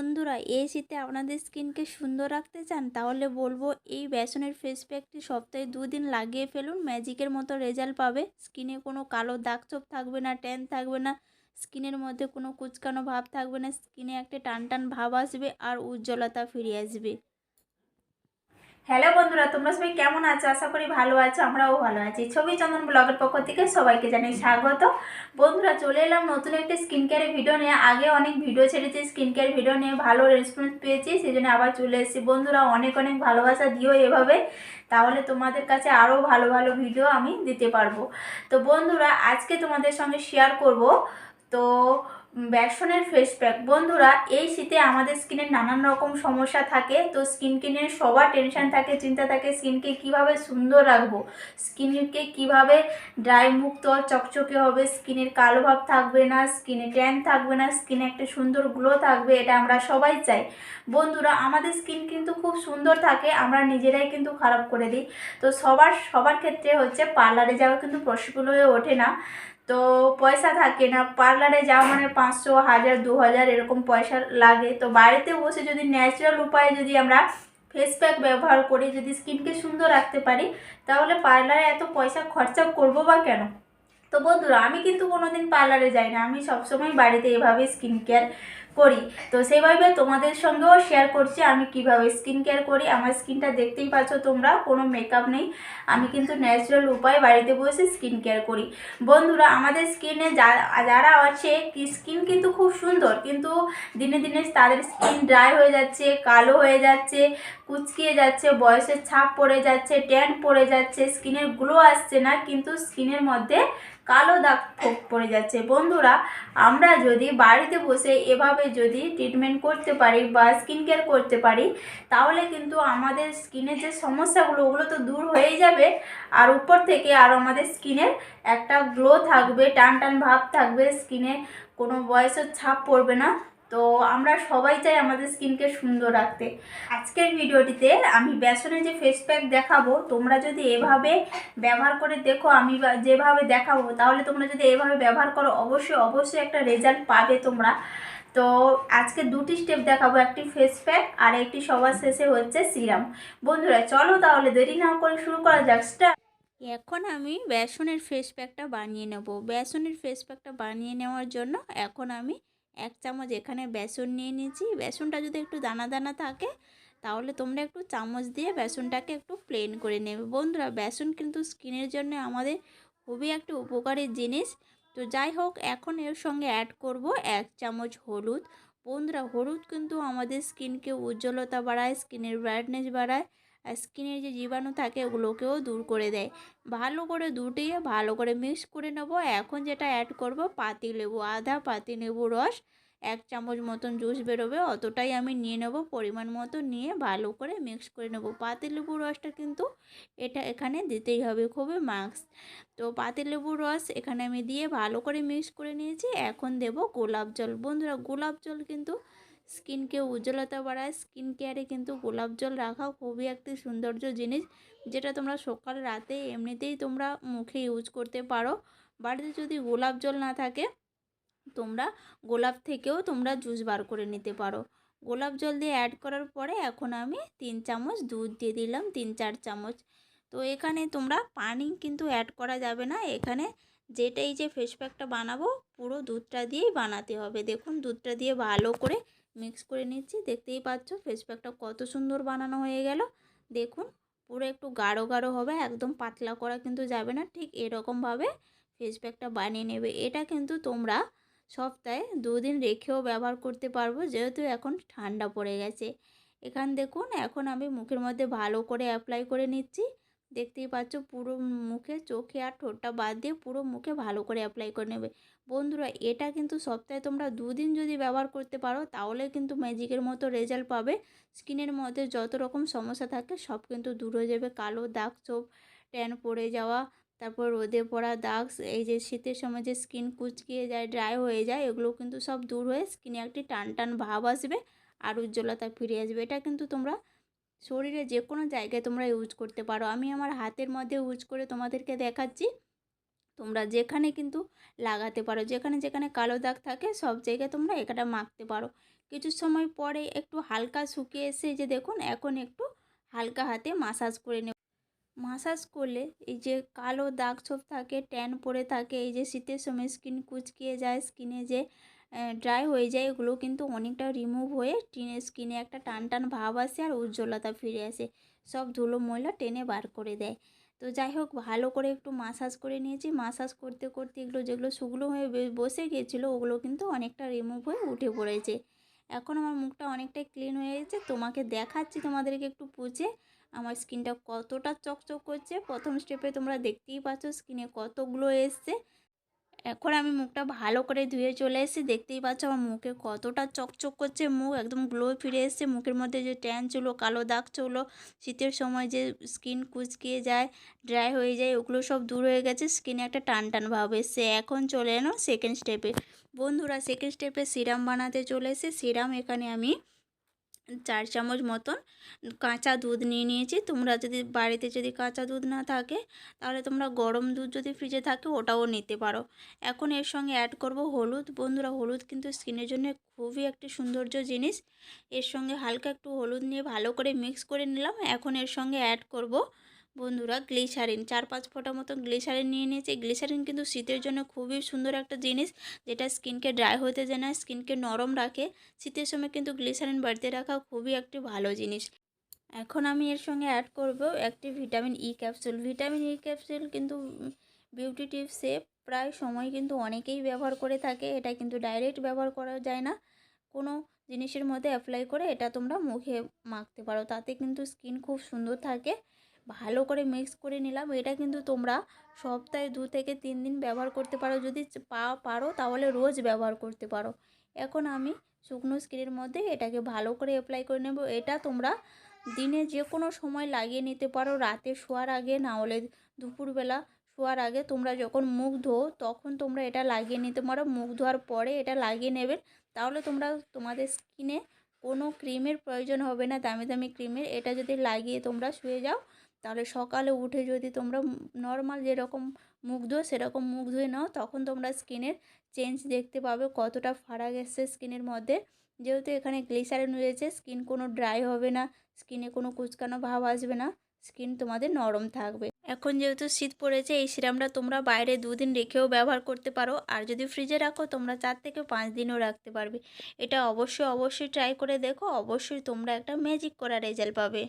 বন্ধুরা এই শীতে আপনাদের স্কিনকে সুন্দর রাখতে চান, তাহলে বলব এই বেসনের ফেস প্যাকটি সপ্তাহে দুদিন লাগিয়ে ফেলুন। ম্যাজিকের মতো রেজাল্ট পাবে। স্কিনে কোনো কালো দাগ ছোপ থাকবে না ট্যান থাকবে না, স্কিনের মধ্যে কোনো কুচকানো ভাব থাকবে না, স্কিনে একটা টান টান ভাব আসবে আর উজ্জ্বলতা ফিরে আসবে। হ্যালো বন্ধুরা, তোমরা সবাই কেমন আছো? আশা করি ভালো আছো, আমরাও ভালো আছি। ছবি চন্দন ব্লগের পক্ষ থেকে সবাইকে জানাই স্বাগত। বন্ধুরা, চলে এলাম নতুন একটি স্কিন কেয়ারের ভিডিও নিয়ে। আগে অনেক ভিডিও ছেড়েছি স্কিন কেয়ার ভিডিও নিয়ে ভালো রেসপন্স পেয়েছি সেই জন্য আবার চলে এসেছি। বন্ধুরা, অনেক অনেক ভালোবাসা দিও এভাবে, তাহলে তোমাদের কাছে আরও ভালো ভালো ভিডিও আমি দিতে পারব। তো বন্ধুরা, আজকে তোমাদের সঙ্গে শেয়ার করব। তো বেসনের ফেস প্যাক বন্ধুরা, এই শীতে আমাদের স্কিনের নানান রকম সমস্যা থাকে। তো স্কিনকে নিয়ে সবার টেনশন থাকে, চিন্তা থাকে স্কিনকে কীভাবে সুন্দর রাখব। স্কিনকে কীভাবে ড্রাই মুক্ত চকচকে হবে। স্কিনের কালো ভাব থাকবে না স্কিনে ট্যান থাকবে না স্কিনে একটা সুন্দর গ্লো থাকবে, এটা আমরা সবাই চাই। বন্ধুরা, আমাদের স্কিন কিন্তু খুব সুন্দর থাকে, আমরা নিজেরাই কিন্তু খারাপ করে দিই। তো সবার সবার ক্ষেত্রে হচ্ছে পার্লারে যাওয়া কিন্তু পসিবল হয়ে ওঠে না। তো পয়সা থাকে না পার্লারে যাওয়া মানে পাঁচশো, হাজার, দু হাজার এরকম পয়সা লাগে। তো বাড়িতে বসে যদি ন্যাচারাল উপায়ে যদি আমরা ফেস প্যাক ব্যবহার করি, যদি স্কিনকে সুন্দর রাখতে পারি, তাহলে পার্লারে এত পয়সা খরচা করব বা কেন? তো বন্ধুরা, আমি কিন্তু কোনোদিন পার্লারে যাই না। আমি সবসময় বাড়িতে এভাবে স্কিন কেয়ার করি। তো সেইভাবে তোমাদের সঙ্গেও শেয়ার করছি আমি কীভাবে স্কিন কেয়ার করি। আমার স্কিনটা দেখতেই পাচ্ছ তোমরা, কোনো মেকআপ নেই। আমি কিন্তু ন্যাচারাল উপায়ে বাড়িতে বসে স্কিন কেয়ার করি। বন্ধুরা, আমাদের স্কিনে যা, যারা আছে স্কিন কিন্তু খুব সুন্দর, কিন্তু দিনে দিনে তাদের স্কিন ড্রাই হয়ে যাচ্ছে, কালো হয়ে যাচ্ছে, কুচকিয়ে যাচ্ছে, বয়সের ছাপ পড়ে যাচ্ছে ট্যান পড়ে যাচ্ছে স্কিনের গ্লো আসছে না, কিন্তু স্কিনের মধ্যে কালো দাগ পড়ে যাচ্ছে। বন্ধুরা, আমরা যদি বাড়িতে বসে এভাবে যদি ট্রিটমেন্ট করতে পারি বা স্কিন কেয়ার করতে পারি, তাহলে কিন্তু আমাদের স্কিনের যে সমস্যাগুলো, ওগুলো তো দূর হয়েই যাবে। আর উপর থেকে আর আমাদের স্কিনের একটা গ্লো থাকবে, টান টান ভাব থাকবে স্কিনে কোনো বয়সের ছাপ পড়বে না। তো আমরা সবাই চাই আমাদের স্কিনকে সুন্দর রাখতে। আজকের ভিডিওটিতে আমি বেসনের যে ফেস প্যাক দেখাবো, তোমরা যদি এভাবে ব্যবহার করে দেখো, আমি যেভাবে দেখাবো, তাহলে তোমরা যদি এভাবে ব্যবহার করো, অবশ্যই অবশ্যই একটা রেজাল্ট পাবে তোমরা। তো আজকে দুটি স্টেপ দেখাবো, একটি ফেস প্যাক আর একটি সবার শেষে হচ্ছে সিরাম বন্ধুরা, চলো তাহলে দেরি না করে শুরু করা যাক। এখন আমি বেসনের ফেস প্যাকটা বানিয়ে নেব। বেসনের ফেস প্যাকটা বানিয়ে নেওয়ার জন্য এখন আমি এক চামচ এখানে বেসন নিয়ে নিয়েছি। বেসনটা যদি একটু দানা দানা থাকে, তাহলে তোমরা একটু চামচ দিয়ে বেসনটাকে একটু প্লেন করে নেবে। বন্ধুরা, বেসন কিন্তু স্কিনের জন্য আমাদের খুবই একটা উপকারী জিনিস। তো যাই হোক, এখন এর সঙ্গে অ্যাড করব এক চামচ হলুদ। বন্ধুরা, হলুদ কিন্তু আমাদের স্কিনকে উজ্জ্বলতা বাড়ায় স্কিনের ব্রাইটনেস বাড়ায়। স্কিনের যে জীবাণু থাকে ওগুলোকেও দূর করে দেয়। ভালো করে দুটিয়ে ভালো করে মিক্স করে নেব। এখন যেটা অ্যাড করব, পাতি লেবু, আধা পাতি লেবু রস, এক চামচ মতন জুস বেরোবে, অতটাই আমি নিয়ে নেব, পরিমাণ মতো নিয়ে ভালো করে মিক্স করে নেব। পাতিলেবুর রসটা কিন্তু এটা এখানে দিতেই হবে, খুবই মাস্ক তো পাতিলেবুর রস এখানে আমি দিয়ে ভালো করে মিক্স করে নিয়েছি। এখন দেব গোলাপ জল। বন্ধুরা, গোলাপ জল কিন্তু স্কিনকে উজ্জ্বলতা বাড়ায়, স্কিন কেয়ারে কিন্তু গোলাপ জল রাখা খুবই একটি সৌন্দর্য জিনিস, যেটা তোমরা সকাল রাতে এমনিতেই তোমরা মুখে ইউজ করতে পারো। বাড়িতে যদি গোলাপ জল না থাকে, তোমরা গোলাপ থেকেও তোমরা জুস বার করে নিতে পারো। গোলাপ জল দিয়ে অ্যাড করার পরে এখন আমি তিন চামচ দুধ দিয়ে দিলাম, তিন চার চামচ। তো এখানে তোমরা পানি কিন্তু অ্যাড করা যাবে না, এখানে যেটাই যে ফেস প্যাকটা বানাবো, পুরো দুধটা দিয়েই বানাতে হবে। দেখুন, দুধটা দিয়ে ভালো করে মিক্স করে নিচ্ছি। দেখতেই পাচ্ছ ফেস প্যাকটা কত সুন্দর বানানো হয়ে গেল। দেখুন, পুরো একটু গাঢ় গাঢ় হবে, একদম পাতলা করা কিন্তু যাবে না। ঠিক এরকমভাবে ফেস প্যাকটা বানিয়ে নেবে। এটা কিন্তু তোমরা সপ্তাহে দুদিন রেখেও ব্যবহার করতে পারব, যেহেতু এখন ঠান্ডা পড়ে গেছে। এখান দেখুন, এখন আমি মুখের মধ্যে ভালো করে অ্যাপ্লাই করে নিচ্ছি। দেখতেই পাচ্ছ পুরো মুখে চোখে আর ঠোঁটটা বাদ দিয়ে পুরো মুখে ভালো করে অ্যাপ্লাই করে নেবে। বন্ধুরা, এটা কিন্তু সপ্তাহে তোমরা দুদিন যদি ব্যবহার করতে পারো, তাহলে কিন্তু ম্যাজিকের মতো রেজাল্ট পাবে। স্কিনের মধ্যে যত রকম সমস্যা থাকে, সব কিন্তু দূর হয়ে যাবে। কালো দাগ চোখ ট্যান পড়ে যাওয়া, তারপর রোদে পড়া দাগ, এই যে শীতের সময় যে স্কিন কুচকিয়ে যায় ড্রাই হয়ে যায়, এগুলো কিন্তু সব দূর হয়ে স্কিনে একটি টান টান ভাব আসবে, আর উজ্জ্বলতা ফিরে আসবে। এটা কিন্তু তোমরা শরীরে যে কোনো জায়গায় তোমরা ইউজ করতে পারো। আমি আমার হাতের মধ্যে ইউজ করে তোমাদেরকে দেখাচ্ছি। তোমরা যেখানে কিন্তু লাগাতে পারো। যেখানে যেখানে কালো দাগ থাকে, সব জায়গায় তোমরা এটা মাখতে পারো। কিছু সময় পরে একটু হালকা শুকিয়ে এসে যে দেখুন, এখন একটু হালকা হাতে মাসাজ করে নেব। মাসাজ করলে এই যে কালো দাগ ছোপ থাকে ট্যান পড়ে থাকে, এই যে শীতের সময় স্কিন কুচকিয়ে যায় স্কিনে যে ড্রাই হয়ে যায়, এগুলো কিন্তু অনেকটা রিমুভ হয়ে টিনে স্কিনে একটা টান টান ভাব আসে আর উজ্জ্বলতা ফিরে আসে। সব ধুলো ময়লা টেনে বার করে দেয়। তো যাই হোক, ভালো করে একটু মাসাজ করে নিয়েছি। মাসাজ করতে করতে এগুলো যেগুলো শুকনো হয়ে বসে গিয়েছিল ওগুলো কিন্তু অনেকটা রিমুভ হয়ে উঠে পড়েছে। এখন আমার মুখটা অনেকটাই ক্লিন হয়ে গেছে। তোমাকে দেখাচ্ছি, তোমাদেরকে একটু পুছে আমার স্কিনটা কতটা চকচক করছে। প্রথম স্টেপে তোমরা দেখতেই পাচ্ছ স্কিনে কতগুলো এসছে। এখন আমি মুখটা ভালো করে ধুয়ে চলে এসেছি। দেখতেই পাচ্ছ আমার মুখে কতটা চকচক করছে। মুখ একদম গ্লো ফিরে এসছে। মুখের মধ্যে যে ট্যান ছিল, কালো দাগ ছিল, শীতের সময় যে স্কিন কুচকিয়ে যায় ড্রাই হয়ে যায়, ওগুলো সব দূর হয়ে গেছে। স্কিনে একটা টান টান ভাব এসছে। এখন চলে এলো সেকেন্ড স্টেপে বন্ধুরা সেকেন্ড স্টেপে সিরাম বানাতে চলে এসে সিরাম এখানে আমি চার চামচ মতন কাঁচা দুধ নিয়ে নিয়েছি। তোমরা যদি বাড়িতে যদি কাঁচা দুধ না থাকে, তাহলে তোমরা গরম দুধ যদি ফ্রিজে থাকে, ওটাও নিতে পারো। এখন এর সঙ্গে অ্যাড করব হলুদ। বন্ধুরা, হলুদ কিন্তু স্কিনের জন্য খুবই একটি সৌন্দর্য জিনিস। এর সঙ্গে হালকা একটু হলুদ নিয়ে ভালো করে মিক্স করে নিলাম। এখন এর সঙ্গে অ্যাড করব বন্ধুরা গ্লিসারিন, চার পাঁচ ফোঁটা মতো গ্লিসারিন নিয়ে নিয়েছি। গ্লিসারিন কিন্তু শীতের জন্য খুবই সুন্দর একটা জিনিস, যেটা স্কিনকে ড্রাই হতে দেয় না, স্কিনকে নরম রাখে। শীতের সময় কিন্তু গ্লিসারিন বাড়িতে রাখা খুবই একটি ভালো জিনিস। এখন আমি এর সঙ্গে অ্যাড করব একটি vitamin E capsule vitamin E capsule কিন্তু বিউটি টিপসে প্রায় সময় কিন্তু অনেকেই ব্যবহার করে থাকে, এটা কিন্তু ডাইরেক্ট ব্যবহার করা যায় না। কোনো জিনিসের মধ্যে অ্যাপ্লাই করে এটা তোমরা মুখে মাখতে পারো, তাতে কিন্তু স্কিন খুব সুন্দর থাকে। ভালো করে মিক্স করে নিলাম। এটা কিন্তু তোমরা সপ্তাহে দু থেকে তিন দিন ব্যবহার করতে পারো। যদি পা, পারো তাহলে রোজ ব্যবহার করতে পারো। এখন আমি শুকনো স্কিনের মধ্যে এটাকে ভালো করে অ্যাপ্লাই করে নেব। এটা তোমরা দিনে যে কোনো সময় লাগিয়ে নিতে পারো। রাতে শোয়ার আগে, না হলে দুপুরবেলা শোয়ার আগে তোমরা যখন মুখ ধো, তখন তোমরা এটা লাগিয়ে নিতে পারো। মুখ ধোয়ার পরে এটা লাগিয়ে নেবে। তাহলে তোমরা তোমাদের স্কিনে কোনো ক্রিমের প্রয়োজন হবে না। দামি দামি ক্রিমের এটা যদি লাগিয়ে তোমরা শুয়ে যাও তাহলে সকালে উঠে যদি তোমরা নর্মাল যেরকম মুখ ধোয় সেরকম মুখ ধুয়ে নাও, তখন তোমরা স্কিনের চেঞ্জ দেখতে পাবে কতটা ফারাক এসছে স্কিনের মধ্যে। যেহেতু এখানে গ্লিসারিন রয়েছে স্কিন কোনো ড্রাই হবে না স্কিনে কোনো কুচকানো ভাব আসবে না স্কিন তোমাদের নরম থাকবে। এখন যেহেতু শীত পড়েছে, এই সিরামটা তোমরা বাইরে দুদিন রেখেও ব্যবহার করতে পারো, আর যদি ফ্রিজে রাখো, তোমরা চার থেকে পাঁচ দিনও রাখতে পারবে। এটা অবশ্যই অবশ্যই ট্রাই করে দেখো, অবশ্যই তোমরা একটা ম্যাজিক করা রেজাল্ট পাবে।